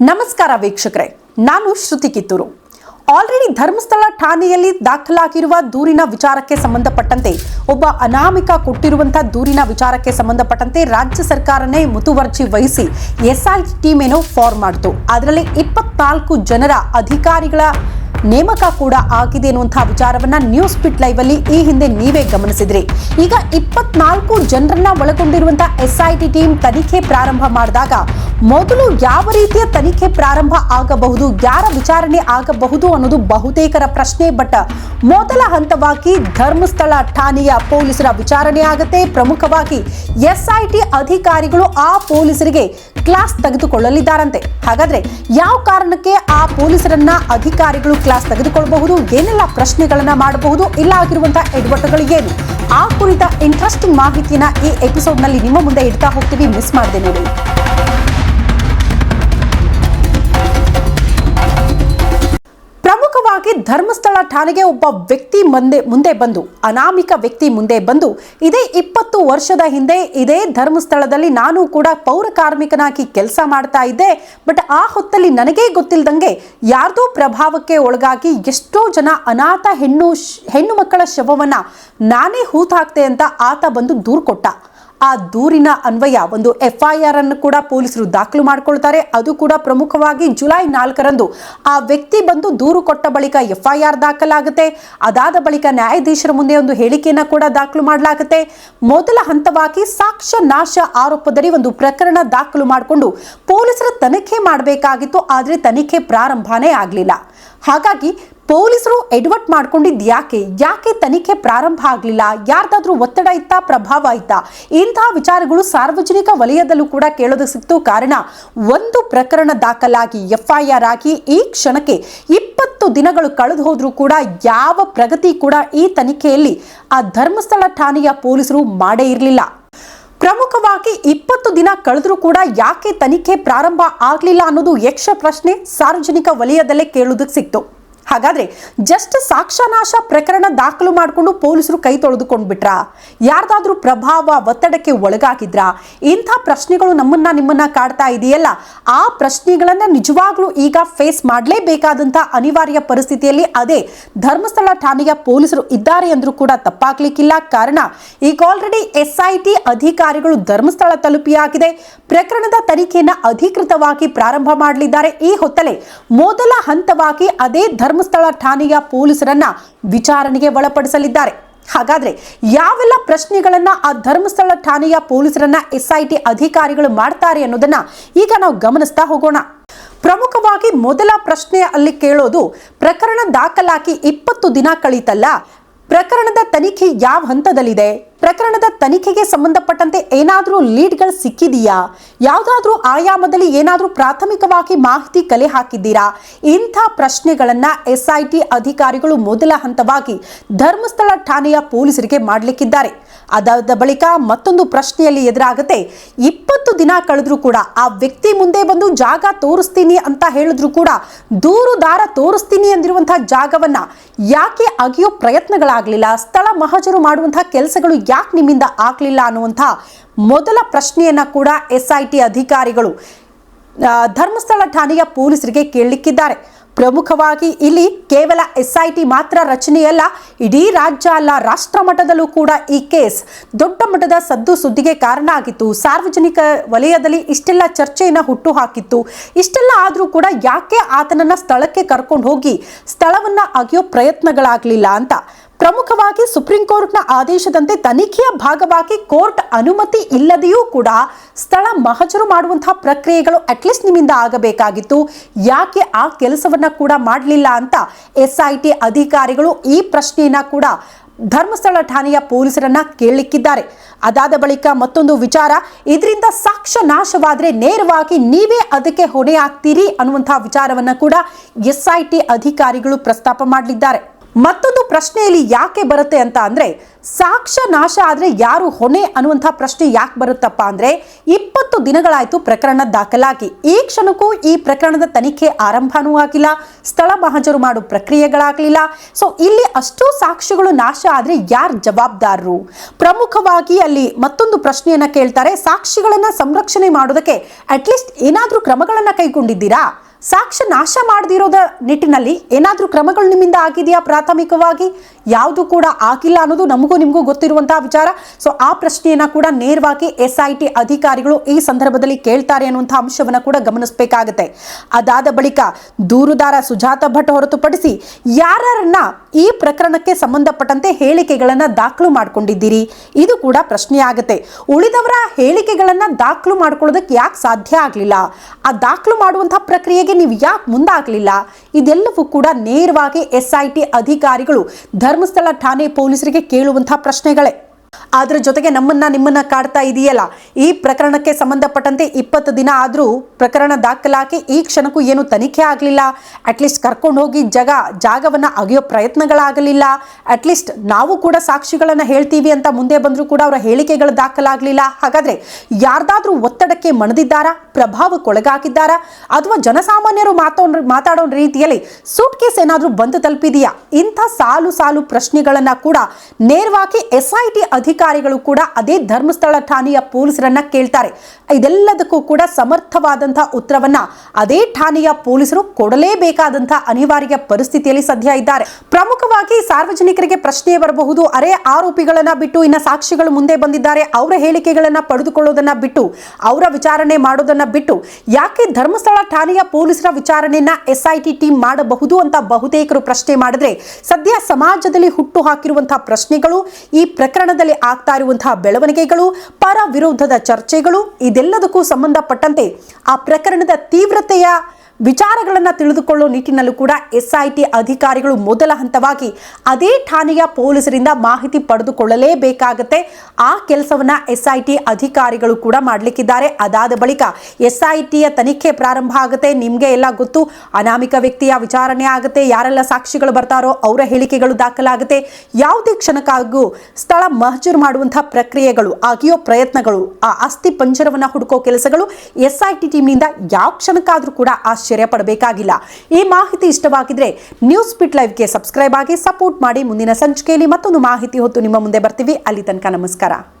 ನಮಸ್ಕಾರ ವೀಕ್ಷಕರೇ, ನಾನು ಶ್ರುತಿ ಕಿತ್ತೂರು. ಆಲ್ರೆಡಿ ಧರ್ಮಸ್ಥಳ ಠಾಣೆಯಲ್ಲಿ ದಾಖಲಾಗಿರುವ ದೂರಿನ ವಿಚಾರಕ್ಕೆ ಸಂಬಂಧಪಟ್ಟಂತೆ, ಒಬ್ಬ ಅನಾಮಿಕ ಕೊಟ್ಟಿರುವಂಥ ದೂರಿನ ವಿಚಾರಕ್ಕೆ ಸಂಬಂಧಪಟ್ಟಂತೆ ರಾಜ್ಯ ಸರ್ಕಾರನೇ ಮುತುವರ್ಜಿ ವಹಿಸಿ ಎಸ್ಐ ಟೀಮ್ ಏನೋ ಫಾರ್ಮ್ ಮಾಡಿತು. ಅದರಲ್ಲಿ ಇಪ್ಪತ್ನಾಲ್ಕು ಜನರ ಅಧಿಕಾರಿಗಳ ನೇಮಕ ಕೂಡ ಆಗಿದೆ ಎನ್ನುವಂತಹ ವಿಚಾರವನ್ನ ನ್ಯೂಸ್ ಪಿಟ್ ಲೈವ್ ಅಲ್ಲಿ ಈ ಹಿಂದೆ ನೀವೇ ಗಮನಿಸಿದ್ರಿ. ಈಗ ಇಪ್ಪತ್ನಾಲ್ಕು ಜನರನ್ನ ಒಳಗೊಂಡಿರುವಂತಹ ಎಸ್ಐಟಿ ಟೀಮ್ ತನಿಖೆ ಪ್ರಾರಂಭ ಮಾಡಿದಾಗ ಮೊದಲು ಯಾವ ರೀತಿಯ ತನಿಖೆ ಪ್ರಾರಂಭ ಆಗಬಹುದು, ಯಾರ ವಿಚಾರಣೆ ಆಗಬಹುದು ಅನ್ನೋದು ಬಹುತೇಕರ ಪ್ರಶ್ನೆ. ಬಟ್ ಮೊದಲ ಹಂತವಾಗಿ ಧರ್ಮಸ್ಥಳ ಠಾಣೆಯ ಪೊಲೀಸರ ವಿಚಾರಣೆ ಆಗುತ್ತೆ. ಪ್ರಮುಖವಾಗಿ ಎಸ್ಐಟಿ ಅಧಿಕಾರಿಗಳು ಆ ಪೊಲೀಸರಿಗೆ ಕ್ಲಾಸ್ ತೆಗೆದುಕೊಳ್ಳಲಿದ್ದಾರಂತೆ. ಹಾಗಾದ್ರೆ ಯಾವ ಕಾರಣಕ್ಕೆ ಆ ಪೊಲೀಸರನ್ನ ಅಧಿಕಾರಿಗಳು ಕ್ಲಾಸ್ ತೆಗೆದುಕೊಳ್ಳಬಹುದು ಏನೆಲ್ಲ ಪ್ರಶ್ನೆಗಳನ್ನ ಮಾಡಬಹುದು? ಇಲ್ಲ ಆಗಿರುವಂತಹ ಎಡವಟ್ಟುಗಳು ಏನು ಆ ಕುರಿತ ಇಂಟ್ರೆಸ್ಟಿಂಗ್ ಮಾಹಿತಿಯನ್ನ ಈ ಎಪಿಸೋಡ್ನಲ್ಲಿ ನಿಮ್ಮ ಮುಂದೆ ಇಡ್ತಾ ಹೋಗ್ತೀವಿ. ಮಿಸ್ ಮಾಡದೆ ನೋಡಿ. ಧರ್ಮಸ್ಥಳ ಠಾಣೆಗೆ ಒಬ್ಬ ವ್ಯಕ್ತಿ ಮುಂದೆ ಮುಂದೆ ಬಂದು, ಅನಾಮಿಕ ವ್ಯಕ್ತಿ ಮುಂದೆ ಬಂದು, ಇದೇ ಇಪ್ಪತ್ತು ವರ್ಷದ ಹಿಂದೆ ಇದೇ ಧರ್ಮಸ್ಥಳದಲ್ಲಿ ನಾನು ಕೂಡ ಪೌರ ಕಾರ್ಮಿಕನಾಗಿ ಕೆಲಸ ಮಾಡ್ತಾ ಇದ್ದೆ. ಬಟ್ ಆ ಹೊತ್ತಲ್ಲಿ ನನಗೇ ಗೊತ್ತಿಲ್ಲದಂಗೆ ಯಾರ್ದೋ ಪ್ರಭಾವಕ್ಕೆ ಒಳಗಾಗಿ ಎಷ್ಟೋ ಜನ ಅನಾಥ ಹೆಣ್ಣು ಹೆಣ್ಣು ಮಕ್ಕಳ ಶವವನ್ನು ನಾನೇ ಹೂತಾಕ್ತೆ ಅಂತ ಆತ ಬಂದು ದೂರು ಕೊಟ್ಟ. ಆ ದೂರಿನ ಅನ್ವಯ ಒಂದು ಎಫ್ಐಆರ್ ಅನ್ನು ಕೂಡ ಪೊಲೀಸರು ದಾಖಲು ಮಾಡಿಕೊಳ್ತಾರೆ. ಅದು ಕೂಡ ಪ್ರಮುಖವಾಗಿ ಜುಲೈ ನಾಲ್ಕರಂದು ಆ ವ್ಯಕ್ತಿ ಬಂದು ದೂರು ಕೊಟ್ಟ ಬಳಿಕ ಎಫ್ಐಆರ್ ದಾಖಲಾಗುತ್ತೆ. ಅದಾದ ಬಳಿಕ ನ್ಯಾಯಾಧೀಶರ ಮುಂದೆ ಒಂದು ಹೇಳಿಕೆಯನ್ನು ಕೂಡ ದಾಖಲು ಮಾಡಲಾಗುತ್ತೆ. ಮೊದಲ ಹಂತವಾಗಿ ಸಾಕ್ಷ್ಯ ನಾಶ ಆರೋಪದಡಿ ಒಂದು ಪ್ರಕರಣ ದಾಖಲು ಮಾಡಿಕೊಂಡು ಪೊಲೀಸರ ತನಿಖೆ ಮಾಡಬೇಕಾಗಿತ್ತು. ಆದರೆ ತನಿಖೆ ಪ್ರಾರಂಭನೇ ಆಗಲಿಲ್ಲ. ಹಾಗಾಗಿ ಪೊಲೀಸರು ಎಡ್ವರ್ಟ್ ಮಾಡ್ಕೊಂಡಿದ್ದು ಯಾಕೆ? ಯಾಕೆ ತನಿಖೆ ಪ್ರಾರಂಭ ಆಗಲಿಲ್ಲ? ಯಾರ್ದಾದ್ರೂ ಒತ್ತಡ ಇತ್ತಾ, ಪ್ರಭಾವ ಇತ್ತಾ? ಇಂತಹ ವಿಚಾರಗಳು ಸಾರ್ವಜನಿಕ ವಲಯದಲ್ಲೂ ಕೂಡ ಕೇಳೋದಕ್ಕೆ ಸಿಕ್ತು. ಕಾರಣ, ಒಂದು ಪ್ರಕರಣ ದಾಖಲಾಗಿ ಎಫ್ಐಆರ್ ಆಗಿ ಈ ಕ್ಷಣಕ್ಕೆ ಇಪ್ಪತ್ತು ದಿನಗಳು ಕಳೆದು ಹೋದ್ರೂ ಕೂಡ ಯಾವ ಪ್ರಗತಿ ಕೂಡ ಈ ತನಿಖೆಯಲ್ಲಿ ಆ ಧರ್ಮಸ್ಥಳ ಠಾಣೆಯ ಪೊಲೀಸರು ಮಾಡೇ ಇರಲಿಲ್ಲ. ಪ್ರಮುಖವಾಗಿ ಇಪ್ಪತ್ತು ದಿನ ಕಳೆದರೂ ಕೂಡ ಯಾಕೆ ತನಿಖೆ ಪ್ರಾರಂಭ ಆಗಲಿಲ್ಲ ಅನ್ನೋದು ಯಕ್ಷ ಪ್ರಶ್ನೆ ಸಾರ್ವಜನಿಕ ವಲಯದಲ್ಲೇ ಕೇಳುವುದಕ್ಕೆ ಸಿಕ್ತು. ಹಾಗಾದ್ರೆ ಜಸ್ಟ್ ಸಾಕ್ಷ್ಯನಾಶ ಪ್ರಕರಣ ದಾಖಲು ಮಾಡಿಕೊಂಡು ಪೊಲೀಸರು ಕೈ ತೊಳೆದುಕೊಂಡು ಬಿಟ್ರಾ ಯಾರ್ದಾದ್ರೂ ಪ್ರಭಾವ, ಒತ್ತಡಕ್ಕೆ ಒಳಗಾಗಿದ್ರಾ? ಇಂಥ ಪ್ರಶ್ನೆಗಳು ನಮ್ಮನ್ನ ನಿಮ್ಮನ್ನ ಕಾಡ್ತಾ ಇದೆಯಲ್ಲ. ಆ ಪ್ರಶ್ನೆಗಳನ್ನ ನಿಜವಾಗ್ಲೂ ಈಗ ಫೇಸ್ ಮಾಡಲೇಬೇಕಾದಂತಹ ಅನಿವಾರ್ಯ ಪರಿಸ್ಥಿತಿಯಲ್ಲಿ ಅದೇ ಧರ್ಮಸ್ಥಳ ಠಾಣೆಯ ಪೊಲೀಸರು ಇದ್ದಾರೆ ಅಂದ್ರೂ ಕೂಡ ತಪ್ಪಾಗ್ಲಿಕ್ಕಿಲ್ಲ. ಕಾರಣ, ಈಗ ಆಲ್ರೆಡಿ ಎಸ್ ಐ ಟಿ ಅಧಿಕಾರಿಗಳು ಧರ್ಮಸ್ಥಳ ತಲುಪಿಯಾಗಿದೆ. ಪ್ರಕರಣದ ತನಿಖೆಯನ್ನು ಅಧಿಕೃತವಾಗಿ ಪ್ರಾರಂಭ ಮಾಡಲಿದ್ದಾರೆ. ಈ ಹೊತ್ತಲೇ ಮೊದಲ ಹಂತವಾಗಿ ಅದೇ ಧರ್ಮಸ್ಥಳ ಠಾಣೆಯ ಪೊಲೀಸರನ್ನ ವಿಚಾರಣೆಗೆ ಒಳಪಡಿಸಲಿದ್ದಾರೆ. ಹಾಗಾದ್ರೆ ಯಾವೆಲ್ಲ ಪ್ರಶ್ನೆಗಳನ್ನ ಆ ಧರ್ಮಸ್ಥಳ ಠಾಣೆಯ ಪೊಲೀಸರನ್ನ ಎಸ್ಐಟಿ ಅಧಿಕಾರಿಗಳು ಮಾಡ್ತಾರೆ ಅನ್ನೋದನ್ನ ಈಗ ನಾವು ಗಮನಿಸ್ತಾ ಹೋಗೋಣ. ಪ್ರಮುಖವಾಗಿ ಮೊದಲ ಪ್ರಶ್ನೆ ಅಲ್ಲಿ ಕೇಳೋದು, ಪ್ರಕರಣ ದಾಖಲಾಗಿ ಇಪ್ಪತ್ತು ದಿನ ಕಳೀತಲ್ಲ, ಪ್ರಕರಣದ ತನಿಖೆ ಯಾವ ಹಂತದಲ್ಲಿದೆ? ಪ್ರಕರಣದ ತನಿಖೆಗೆ ಸಂಬಂಧಪಟ್ಟಂತೆ ಏನಾದರೂ ಲೀಡ್ಗಳು ಸಿಕ್ಕಿದೆಯಾ? ಯಾವುದಾದ್ರೂ ಆಯಾಮದಲ್ಲಿ ಏನಾದರೂ ಪ್ರಾಥಮಿಕವಾಗಿ ಮಾಹಿತಿ ಕಲೆ ಹಾಕಿದ್ದೀರಾ? ಇಂಥ ಪ್ರಶ್ನೆಗಳನ್ನ ಎಸ್ಐಟಿ ಅಧಿಕಾರಿಗಳು ಮೊದಲ ಹಂತವಾಗಿ ಧರ್ಮಸ್ಥಳ ಠಾಣೆಯ ಪೊಲೀಸರಿಗೆ ಮಾಡಲಿಕ್ಕಿದ್ದಾರೆ. ಅದಾದ ಬಳಿಕ ಮತ್ತೊಂದು ಪ್ರಶ್ನೆಯಲ್ಲಿ ಎದುರಾಗುತ್ತೆ, ಇಪ್ಪತ್ತು ದಿನ ಕಳೆದ್ರೂ ಕೂಡ ಆ ವ್ಯಕ್ತಿ ಮುಂದೆ ಬಂದು ಜಾಗ ತೋರಿಸ್ತೀನಿ ಅಂತ ಹೇಳಿದ್ರು ಕೂಡ ದೂರುದಾರ ತೋರಿಸ್ತೀನಿ ಅಂದಿರುವಂತಹ ಜಾಗವನ್ನ ಯಾಕೆ ಅಗಿಯೋ ಪ್ರಯತ್ನಗಳಾಗಲಿಲ್ಲ? ಸ್ಥಳ ಮಹಜರು ಮಾಡುವಂತಹ ಕೆಲಸಗಳು ಯಾಕೆ ನಿಮ್ಮಿಂದ ಆಗಲಿಲ್ಲ ಅನ್ನುವಂಥ ಮೊದಲ ಪ್ರಶ್ನೆಯನ್ನ ಕೂಡ ಎಸ್ ಐ ಟಿ ಅಧಿಕಾರಿಗಳು ಧರ್ಮಸ್ಥಳ ಠಾಣೆಯ ಪೊಲೀಸರಿಗೆ ಕೇಳಲಿಕ್ಕಿದ್ದಾರೆ. ಪ್ರಮುಖವಾಗಿ ಇಲ್ಲಿ ಕೇವಲ ಎಸ್ ಐ ಟಿ ಮಾತ್ರ ರಚನೆಯಲ್ಲ, ಇಡೀ ರಾಜ್ಯ ಅಲ್ಲ, ರಾಷ್ಟ್ರ ಮಟ್ಟದಲ್ಲೂ ಕೂಡ ಈ ಕೇಸ್ ದೊಡ್ಡ ಮಟ್ಟದ ಸದ್ದು ಸುದ್ದಿಗೆ ಕಾರಣ ಆಗಿತ್ತು. ಸಾರ್ವಜನಿಕ ವಲಯದಲ್ಲಿ ಇಷ್ಟೆಲ್ಲ ಚರ್ಚೆಯನ್ನು ಹುಟ್ಟು ಹಾಕಿತ್ತು. ಇಷ್ಟೆಲ್ಲ ಆದರೂ ಕೂಡ ಯಾಕೆ ಆತನನ್ನು ಸ್ಥಳಕ್ಕೆ ಕರ್ಕೊಂಡು ಹೋಗಿ ಸ್ಥಳವನ್ನು ಅಗೆಯೋ ಪ್ರಯತ್ನಗಳಾಗಲಿಲ್ಲ ಅಂತ. ಪ್ರಮುಖವಾಗಿ ಸುಪ್ರೀಂ ಕೋರ್ಟ್ನ ಆದೇಶದಂತೆ ತನಿಖೆಯ ಭಾಗವಾಗಿ ಕೋರ್ಟ್ ಅನುಮತಿ ಇಲ್ಲದೆಯೂ ಕೂಡ ಸ್ಥಳ ಮಹಜರು ಮಾಡುವಂತಹ ಪ್ರಕ್ರಿಯೆಗಳು ಅಟ್ಲೀಸ್ಟ್ ನಿಮ್ಮಿಂದ ಆಗಬೇಕಾಗಿತ್ತು. ಯಾಕೆ ಆ ಕೆಲಸವನ್ನ ಕೂಡ ಮಾಡಲಿಲ್ಲ ಅಂತ ಎಸ್ ಐ ಟಿ ಅಧಿಕಾರಿಗಳು ಈ ಪ್ರಶ್ನೆಯನ್ನ ಕೂಡ ಧರ್ಮಸ್ಥಳ ಠಾಣೆಯ ಪೊಲೀಸರನ್ನ ಕೇಳಲಿಕ್ಕಿದ್ದಾರೆ. ಅದಾದ ಬಳಿಕ ಮತ್ತೊಂದು ವಿಚಾರ, ಇದರಿಂದ ಸಾಕ್ಷ್ಯ ನಾಶವಾದರೆ ನೇರವಾಗಿ ನೀವೇ ಅದಕ್ಕೆ ಹೊಣೆ ಆಗ್ತೀರಿ ಅನ್ನುವಂತಹ ವಿಚಾರವನ್ನ ಕೂಡ ಎಸ್ ಐ ಟಿ ಅಧಿಕಾರಿಗಳು ಪ್ರಸ್ತಾಪ ಮಾಡಲಿದ್ದಾರೆ. ಮತ್ತೊಂದು ಪ್ರಶ್ನೆಯಲ್ಲಿ ಯಾಕೆ ಬರುತ್ತೆ ಅಂತ ಅಂದ್ರೆ ಸಾಕ್ಷ್ಯ ನಾಶ ಆದ್ರೆ ಯಾರು ಹೊಣೆ ಅನ್ನುವಂಥ ಪ್ರಶ್ನೆ ಯಾಕೆ ಬರುತ್ತಪ್ಪ ಅಂದ್ರೆ ಇಪ್ಪತ್ತು ದಿನಗಳಾಯ್ತು ಪ್ರಕರಣ ದಾಖಲಾಗಿ. ಈ ಕ್ಷಣಕ್ಕೂ ಈ ಪ್ರಕರಣದ ತನಿಖೆ ಆರಂಭನೂ ಆಗಿಲ್ಲ, ಸ್ಥಳ ಮಹಜರು ಮಾಡೋ ಪ್ರಕ್ರಿಯೆಗಳಾಗಲಿಲ್ಲ. ಸೊ ಇಲ್ಲಿ ಅಷ್ಟು ಸಾಕ್ಷ್ಯಗಳು ನಾಶ ಆದ್ರೆ ಯಾರು ಜವಾಬ್ದಾರರು? ಪ್ರಮುಖವಾಗಿ ಅಲ್ಲಿ ಮತ್ತೊಂದು ಪ್ರಶ್ನೆಯನ್ನ ಕೇಳ್ತಾರೆ ಸಾಕ್ಷಿಗಳನ್ನ ಸಂರಕ್ಷಣೆ ಮಾಡೋದಕ್ಕೆ ಅಟ್ಲೀಸ್ಟ್ ಏನಾದರೂ ಕ್ರಮಗಳನ್ನ ಕೈಗೊಂಡಿದ್ದೀರಾ? ಸಾಕ್ಷ್ಯ ನಾಶ ಮಾಡದಿರೋದ ನಿಟ್ಟಿನಲ್ಲಿ ಏನಾದರೂ ಕ್ರಮಗಳು ನಿಮ್ಮಿಂದ ಆಗಿದೆಯಾ ಪ್ರಾಥಮಿಕವಾಗಿ? ಯಾವುದು ಕೂಡ ಆಗಿಲ್ಲ ಅನ್ನೋದು ನಮಗೂ ನಿಮಗೂ ಗೊತ್ತಿರುವಂತಹ ವಿಚಾರ. ಸೊ ಆ ಪ್ರಶ್ನೆಯನ್ನ ಕೂಡ ನೇರವಾಗಿ ಎಸ್ ಐ ಟಿ ಅಧಿಕಾರಿಗಳು ಈ ಸಂದರ್ಭದಲ್ಲಿ ಕೇಳ್ತಾರೆ ಅನ್ನುವಂಥ ಅಂಶವನ್ನ ಕೂಡ ಗಮನಿಸಬೇಕಾಗುತ್ತೆ. ಅದಾದ ಬಳಿಕ ದೂರುದಾರ ಸುಜಾತ ಭಟ್ ಹೊರತುಪಡಿಸಿ ಯಾರನ್ನ ಈ ಪ್ರಕರಣಕ್ಕೆ ಸಂಬಂಧಪಟ್ಟಂತೆ ಹೇಳಿಕೆಗಳನ್ನ ದಾಖಲು ಮಾಡ್ಕೊಂಡಿದ್ದೀರಿ? ಇದು ಕೂಡ ಪ್ರಶ್ನೆ ಆಗುತ್ತೆ. ಉಳಿದವರ ಹೇಳಿಕೆಗಳನ್ನ ದಾಖಲು ಮಾಡ್ಕೊಳ್ಳೋದಕ್ಕೆ ಯಾಕೆ ಸಾಧ್ಯ ಆಗಲಿಲ್ಲ? ಆ ದಾಖಲು ಮಾಡುವಂತಹ ಪ್ರಕ್ರಿಯೆಗೆ ನೀವು ಯಾಕೆ ಮುಂದಾಗಲಿಲ್ಲ? ಇದೆಲ್ಲವೂ ಕೂಡ ನೇರವಾಗಿ ಎಸ್ ಐ ಟಿ ಅಧಿಕಾರಿಗಳು ಧರ್ಮಸ್ಥಳ ಠಾಣೆ ಪೊಲೀಸರಿಗೆ ಕೇಳುವಂತಹ ಪ್ರಶ್ನೆಗಳೇ. ಅದ್ರ ಜೊತೆಗೆ ನಮ್ಮನ್ನ ನಿಮ್ಮನ್ನ ಕಾಡ್ತಾ ಇದೆಯಲ್ಲ, ಈ ಪ್ರಕರಣಕ್ಕೆ ಸಂಬಂಧಪಟ್ಟಂತೆ ಇಪ್ಪತ್ತು ದಿನ ಆದರೂ ಪ್ರಕರಣ ದಾಖಲಾಗಿ ಈ ಕ್ಷಣಕ್ಕೂ ಏನು ತನಿಖೆ ಆಗಲಿಲ್ಲ. ಅಟ್ಲೀಸ್ಟ್ ಕರ್ಕೊಂಡು ಹೋಗಿ ಜಗ, ಜಾಗವನ್ನು ಅಗೆಯೋ ಪ್ರಯತ್ನಗಳಾಗಲಿಲ್ಲ. ಅಟ್ಲೀಸ್ಟ್ ನಾವು ಕೂಡ ಸಾಕ್ಷಿಗಳನ್ನು ಹೇಳ್ತೀವಿ ಅಂತ ಮುಂದೆ ಬಂದರೂ ಕೂಡ ಅವರ ಹೇಳಿಕೆಗಳು ದಾಖಲಾಗಲಿಲ್ಲ. ಹಾಗಾದ್ರೆ ಯಾರ್ದಾದ್ರೂ ಒತ್ತಡಕ್ಕೆ ಮಣದಿದ್ದಾರಾ? ಪ್ರಭಾವಕ್ಕೊಳಗಾಗಿದ್ದಾರಾ? ಅಥವಾ ಜನಸಾಮಾನ್ಯರು ಮಾತೋ ಮಾತಾಡೋ ರೀತಿಯಲ್ಲಿ ಸೂಟ್ ಕೇಸ್ ಏನಾದರೂ ಬಂದು ತಲುಪಿದೆಯಾ? ಇಂಥ ಸಾಲು ಸಾಲು ಪ್ರಶ್ನೆಗಳನ್ನ ಕೂಡ ನೇರವಾಗಿ ಎಸ್ ಐ ಟಿ ಅಧಿಕಾರಿಗಳು ಕೂಡ ಅದೇ ಧರ್ಮಸ್ಥಳ ಠಾಣೆಯ ಪೊಲೀಸರನ್ನ ಕೇಳ್ತಾರೆ. ಇದೆಲ್ಲದಕ್ಕೂ ಕೂಡ ಸಮರ್ಥವಾದಂತಹ ಉತ್ತರವನ್ನ ಅದೇ ಠಾಣೆಯ ಪೊಲೀಸರು ಕೊಡಲೇಬೇಕಾದಂತಹ ಅನಿವಾರ್ಯ ಪರಿಸ್ಥಿತಿಯಲ್ಲಿ ಸದ್ಯ ಇದ್ದಾರೆ. ಪ್ರಮುಖವಾಗಿ ಸಾರ್ವಜನಿಕರಿಗೆ ಪ್ರಶ್ನೆ ಬರಬಹುದು. ಅರೆ ಆರೋಪಿಗಳನ್ನ ಬಿಟ್ಟು ಇನ್ನ ಸಾಕ್ಷಿಗಳು ಮುಂದೆ ಬಂದಿದ್ದಾರೆ. ಅವರ ಹೇಳಿಕೆಗಳನ್ನ ಪಡೆದುಕೊಳ್ಳೋದನ್ನ ಬಿಟ್ಟು, ಅವರ ವಿಚಾರಣೆ ಮಾಡೋದನ್ನ ಬಿಟ್ಟು, ಯಾಕೆ ಧರ್ಮಸ್ಥಳ ಠಾಣೆಯ ಪೊಲೀಸರ ವಿಚಾರಣೆಯನ್ನ ಎಸ್ಐಟಿ ಟೀಮ್ ಮಾಡಬಹುದು ಅಂತ ಬಹುತೇಕರು ಪ್ರಶ್ನೆ ಮಾಡಿದ್ರೆ, ಸದ್ಯ ಸಮಾಜದಲ್ಲಿ ಹುಟ್ಟು ಹಾಕಿರುವಂತಹ ಪ್ರಶ್ನೆಗಳು ಈ ಪ್ರಕರಣದಲ್ಲಿ ಆಗ್ತಾ ಇರುವಂತಹ ಬೆಳವಣಿಗೆಗಳು, ಪರ ವಿರೋಧದ ಚರ್ಚೆಗಳು, ಇದೆಲ್ಲದಕ್ಕೂ ಸಂಬಂಧಪಟ್ಟಂತೆ ಆ ಪ್ರಕರಣದ ತೀವ್ರತೆಯ ವಿಚಾರಗಳನ್ನು ತಿಳಿದುಕೊಳ್ಳೋ ನಿಟ್ಟಿನಲ್ಲೂ ಕೂಡ ಎಸ್ ಐ ಟಿ ಅಧಿಕಾರಿಗಳು ಮೊದಲ ಹಂತವಾಗಿ ಅದೇ ಠಾಣೆಯ ಪೊಲೀಸರಿಂದ ಮಾಹಿತಿ ಪಡೆದುಕೊಳ್ಳಲೇಬೇಕಾಗತ್ತೆ. ಆ ಕೆಲಸವನ್ನ ಎಸ್ ಐ ಟಿ ಅಧಿಕಾರಿಗಳು ಕೂಡ ಮಾಡಲಿಕ್ಕಿದ್ದಾರೆ. ಅದಾದ ಬಳಿಕ ಎಸ್ ಐ ಟಿಯ ತನಿಖೆ ಪ್ರಾರಂಭ ಆಗುತ್ತೆ. ನಿಮಗೆ ಎಲ್ಲ ಗೊತ್ತು. ಅನಾಮಿಕ ವ್ಯಕ್ತಿಯ ವಿಚಾರಣೆ ಆಗುತ್ತೆ. ಯಾರೆಲ್ಲ ಸಾಕ್ಷಿಗಳು ಬರ್ತಾರೋ ಅವರ ಹೇಳಿಕೆಗಳು ದಾಖಲಾಗುತ್ತೆ. ಯಾವುದೇ ಕ್ಷಣಕ್ಕಾಗೂ ಸ್ಥಳ ಮಹಜೂರು ಮಾಡುವಂತಹ ಪ್ರಕ್ರಿಯೆಗಳು, ಆಗಿಯೋ ಪ್ರಯತ್ನಗಳು, ಆ ಅಸ್ಥಿ ಪಂಜರವನ್ನ ಹುಡುಕೋ ಕೆಲಸಗಳು ಎಸ್ ಐ ಟಿ ಟೀಮ್ನಿಂದ ಯಾವ ಕ್ಷಣಕ್ಕಾದರೂ ಕೂಡ ಆಶ್ಚರ್ಯ ಪಡಬೇಕಾಗಿಲ್ಲ. ಈ ಮಾಹಿತಿ ಇಷ್ಟವಾಗಿದ್ರೆ ನ್ಯೂಸ್ ಪಿಟ್ ಲೈವ್ಗೆ ಸಬ್ಸ್ಕ್ರೈಬ್ ಆಗಿ ಸಪೋರ್ಟ್ ಮಾಡಿ. ಮುಂದಿನ ಸಂಚಿಕೆಯಲ್ಲಿ ಮತ್ತೊಂದು ಮಾಹಿತಿ ಹೊತ್ತು ನಿಮ್ಮ ಮುಂದೆ ಬರ್ತೀವಿ. ಅಲ್ಲಿ ತನಕ ನಮಸ್ಕಾರ.